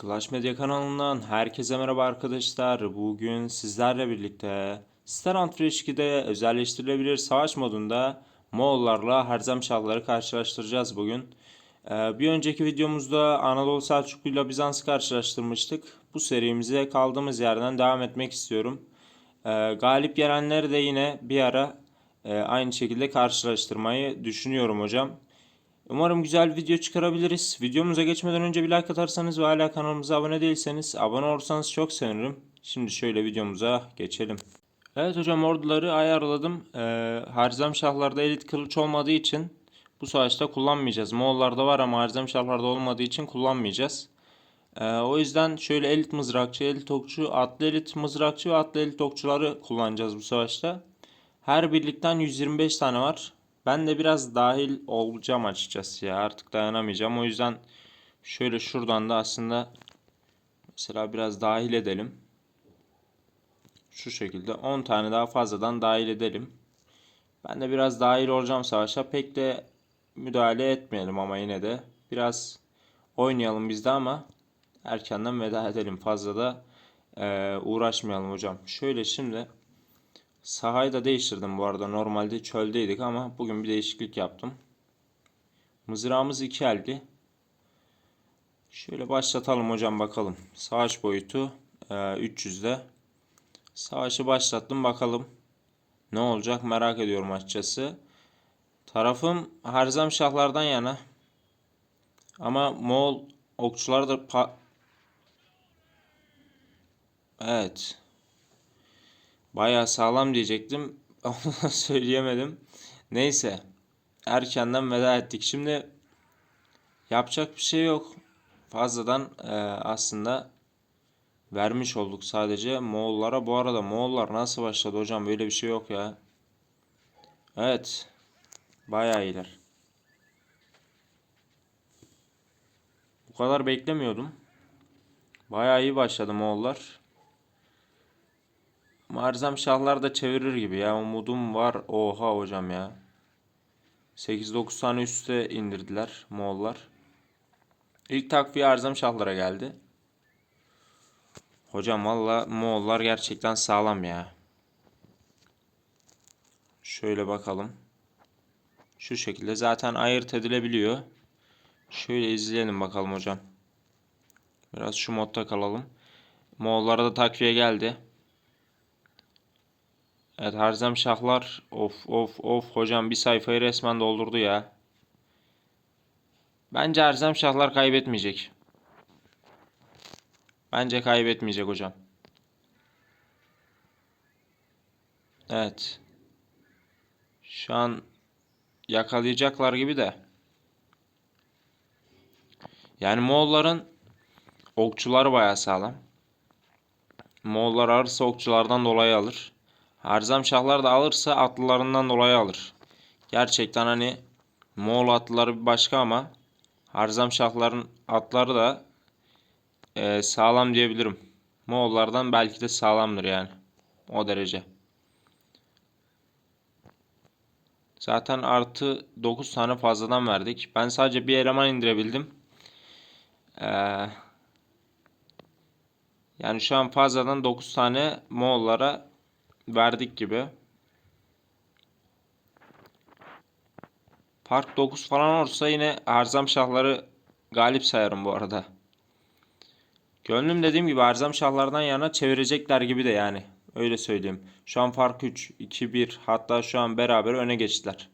Clash Medya kanalından herkese merhaba arkadaşlar. Bugün sizlerle birlikte Star Antreş 2'de özelleştirilebilir savaş modunda Moğollarla Herzem Şahları karşılaştıracağız bugün. Ee, bir önceki videomuzda Anadolu Selçuklu ile Bizans'ı karşılaştırmıştık. Bu serimize kaldığımız yerden devam etmek istiyorum. Ee, galip gelenleri de yine bir ara e, aynı şekilde karşılaştırmayı düşünüyorum hocam. Umarım güzel bir video çıkarabiliriz. Videomuza geçmeden önce bir like atarsanız ve hala kanalımıza abone değilseniz abone olursanız çok sevinirim. Şimdi şöyle videomuza geçelim. Evet hocam orduları ayarladım. Ee, Harzem Şahlar'da elit kılıç olmadığı için bu savaşta kullanmayacağız. Moğollarda var ama Harzem Şahlar'da olmadığı için kullanmayacağız. Ee, o yüzden şöyle elit mızrakçı, elit okçu, atlı elit mızrakçı ve atlı elit okçuları kullanacağız bu savaşta. Her birlikten 125 tane var. Ben de biraz dahil olacağım açıkçası ya. Artık dayanamayacağım. O yüzden şöyle şuradan da aslında mesela biraz dahil edelim. Şu şekilde 10 tane daha fazladan dahil edelim. Ben de biraz dahil olacağım savaşa. Pek de müdahale etmeyelim ama yine de biraz oynayalım biz de ama erkenden veda edelim. Fazla da eee, uğraşmayalım hocam. Şöyle şimdi Sahayı da değiştirdim bu arada. Normalde çöldeydik ama bugün bir değişiklik yaptım. Mızrağımız iki eldi. Şöyle başlatalım hocam bakalım. Savaş boyutu e, 300'de. Savaşı başlattım bakalım. Ne olacak merak ediyorum açıkçası. Tarafım Harzem Şahlardan yana. Ama Moğol okçular da Evet. Bayağı sağlam diyecektim. Onu da söyleyemedim. Neyse. Erkenden veda ettik. Şimdi yapacak bir şey yok. Fazladan e, aslında vermiş olduk sadece Moğollara. Bu arada Moğollar nasıl başladı hocam? Böyle bir şey yok ya. Evet. Bayağı iyiler. Bu kadar beklemiyordum. Bayağı iyi başladı Moğollar. Marzam Şahlar da çevirir gibi ya. Umudum var. Oha hocam ya. 8-9 tane üste indirdiler Moğollar. İlk takviye Arzam Şahlara geldi. Hocam valla Moğollar gerçekten sağlam ya. Şöyle bakalım. Şu şekilde zaten ayırt edilebiliyor. Şöyle izleyelim bakalım hocam. Biraz şu modda kalalım. Moğollara da takviye geldi. Evet Harzem Şahlar of of of hocam bir sayfayı resmen doldurdu ya. Bence Harzem Şahlar kaybetmeyecek. Bence kaybetmeyecek hocam. Evet. Şu an yakalayacaklar gibi de. Yani Moğolların okçuları bayağı sağlam. Moğollar alırsa okçulardan dolayı alır. Harzam Şahlar da alırsa atlılarından dolayı alır. Gerçekten hani Moğol atlıları bir başka ama Harzam Şahların atları da e, sağlam diyebilirim. Moğollardan belki de sağlamdır yani. O derece. Zaten artı 9 tane fazladan verdik. Ben sadece bir eleman indirebildim. Ee, yani şu an fazladan 9 tane Moğollara verdik gibi. Park 9 falan olursa yine Arzam Şahları galip sayarım bu arada. Gönlüm dediğim gibi Arzam Şahlardan yana çevirecekler gibi de yani. Öyle söyleyeyim. Şu an fark 3, 2, 1 hatta şu an beraber öne geçtiler.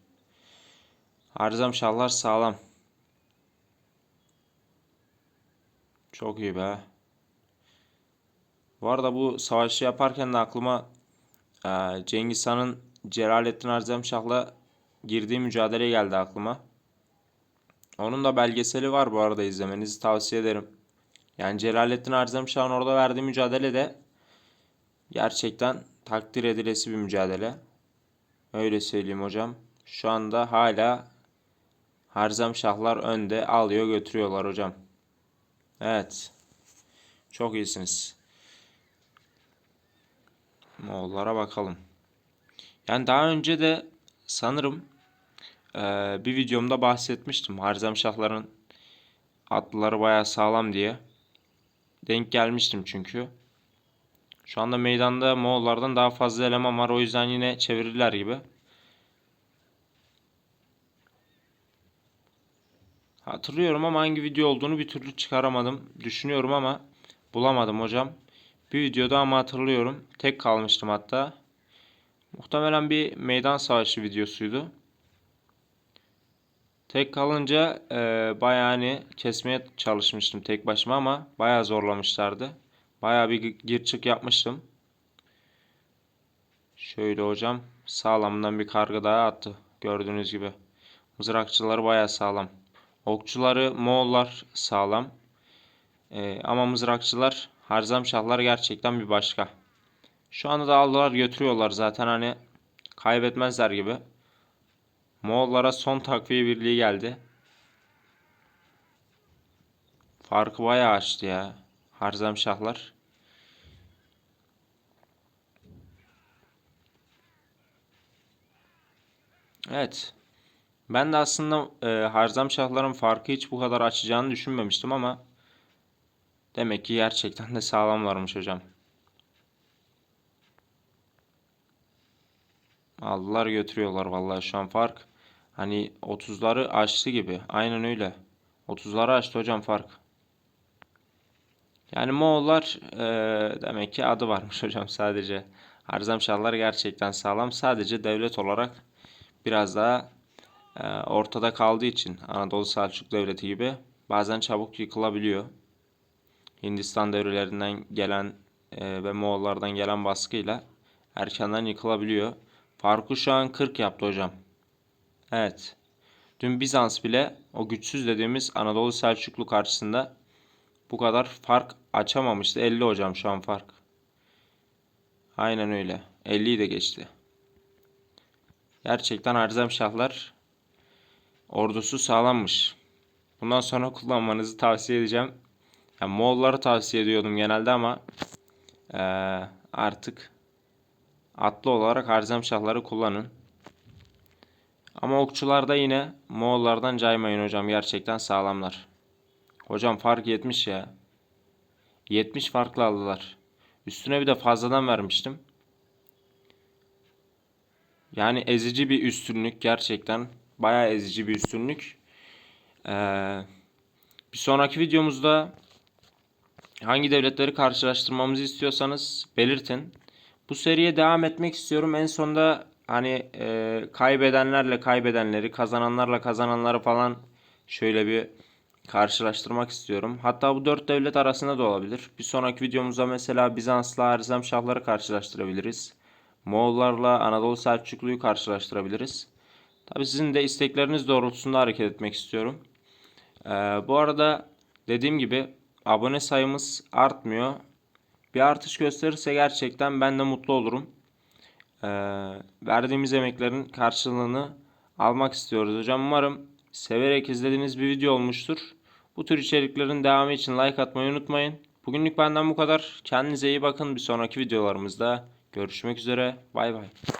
Arzam Şahlar sağlam. Çok iyi be. Bu arada bu savaşı yaparken de aklıma Cengiz Han'ın Celalettin Arzemşah'la girdiği mücadele geldi aklıma. Onun da belgeseli var bu arada izlemenizi tavsiye ederim. Yani Celalettin Arzemşah'ın orada verdiği mücadele de gerçekten takdir edilesi bir mücadele. Öyle söyleyeyim hocam. Şu anda hala Harzemşahlar önde alıyor götürüyorlar hocam. Evet. Çok iyisiniz. Moğollara bakalım. Yani daha önce de sanırım e, bir videomda bahsetmiştim. Harzemşahların atlıları bayağı sağlam diye. denk gelmiştim çünkü. Şu anda meydanda Moğollardan daha fazla eleman var. O yüzden yine çevirirler gibi. Hatırlıyorum ama hangi video olduğunu bir türlü çıkaramadım. Düşünüyorum ama bulamadım hocam. Bir videoda ama hatırlıyorum. Tek kalmıştım hatta. Muhtemelen bir meydan savaşı videosuydu. Tek kalınca e, bayağı hani kesmeye çalışmıştım tek başıma ama bayağı zorlamışlardı. Bayağı bir gir çık yapmıştım. Şöyle hocam sağlamdan bir karga daha attı. Gördüğünüz gibi. Mızrakçıları bayağı sağlam. Okçuları Moğollar sağlam. E, ama mızrakçılar Harzemşahlar gerçekten bir başka. Şu anda da aldılar götürüyorlar zaten hani kaybetmezler gibi. Moğollara son takviye birliği geldi. Farkı bayağı açtı ya. Harzemşahlar. Evet. Ben de aslında e, Harzemşahların farkı hiç bu kadar açacağını düşünmemiştim ama demek ki gerçekten de sağlamlarmış hocam. Aldılar götürüyorlar vallahi şu an fark. Hani 30'ları aştı gibi. Aynen öyle. 30'ları aştı hocam fark. Yani Moğollar eee, demek ki adı varmış hocam sadece. Harzemşahlar gerçekten sağlam. Sadece devlet olarak biraz daha eee, ortada kaldığı için Anadolu Selçuk Devleti gibi bazen çabuk yıkılabiliyor. Hindistan devrelerinden gelen eee, ve Moğollardan gelen baskıyla erkenden yıkılabiliyor. Farkı şu an 40 yaptı hocam. Evet. Dün Bizans bile o güçsüz dediğimiz Anadolu Selçuklu karşısında bu kadar fark açamamıştı. 50 hocam şu an fark. Aynen öyle. 50'yi de geçti. Gerçekten Harzemşahlar ordusu sağlammış. Bundan sonra kullanmanızı tavsiye edeceğim. Yani Moğolları tavsiye ediyordum genelde ama eee, artık atlı olarak Harzemşahları kullanın. Ama okçularda yine Moğollardan caymayın hocam. Gerçekten sağlamlar. Hocam fark 70 ya. 70 farklı aldılar. Üstüne bir de fazladan vermiştim. Yani ezici bir üstünlük gerçekten. Bayağı ezici bir üstünlük. Ee, bir sonraki videomuzda hangi devletleri karşılaştırmamızı istiyorsanız belirtin. Bu seriye devam etmek istiyorum. En sonda hani e, kaybedenlerle kaybedenleri, kazananlarla kazananları falan şöyle bir karşılaştırmak istiyorum. Hatta bu dört devlet arasında da olabilir. Bir sonraki videomuzda mesela Bizans'la Harzemşahları karşılaştırabiliriz. Moğollarla Anadolu Selçuklu'yu karşılaştırabiliriz. Tabii sizin de istekleriniz doğrultusunda hareket etmek istiyorum. Ee, bu arada dediğim gibi abone sayımız artmıyor. Bir artış gösterirse gerçekten ben de mutlu olurum. Ee, verdiğimiz emeklerin karşılığını almak istiyoruz hocam. Umarım severek izlediğiniz bir video olmuştur. Bu tür içeriklerin devamı için like atmayı unutmayın. Bugünlük benden bu kadar. Kendinize iyi bakın. Bir sonraki videolarımızda görüşmek üzere. Bay bay.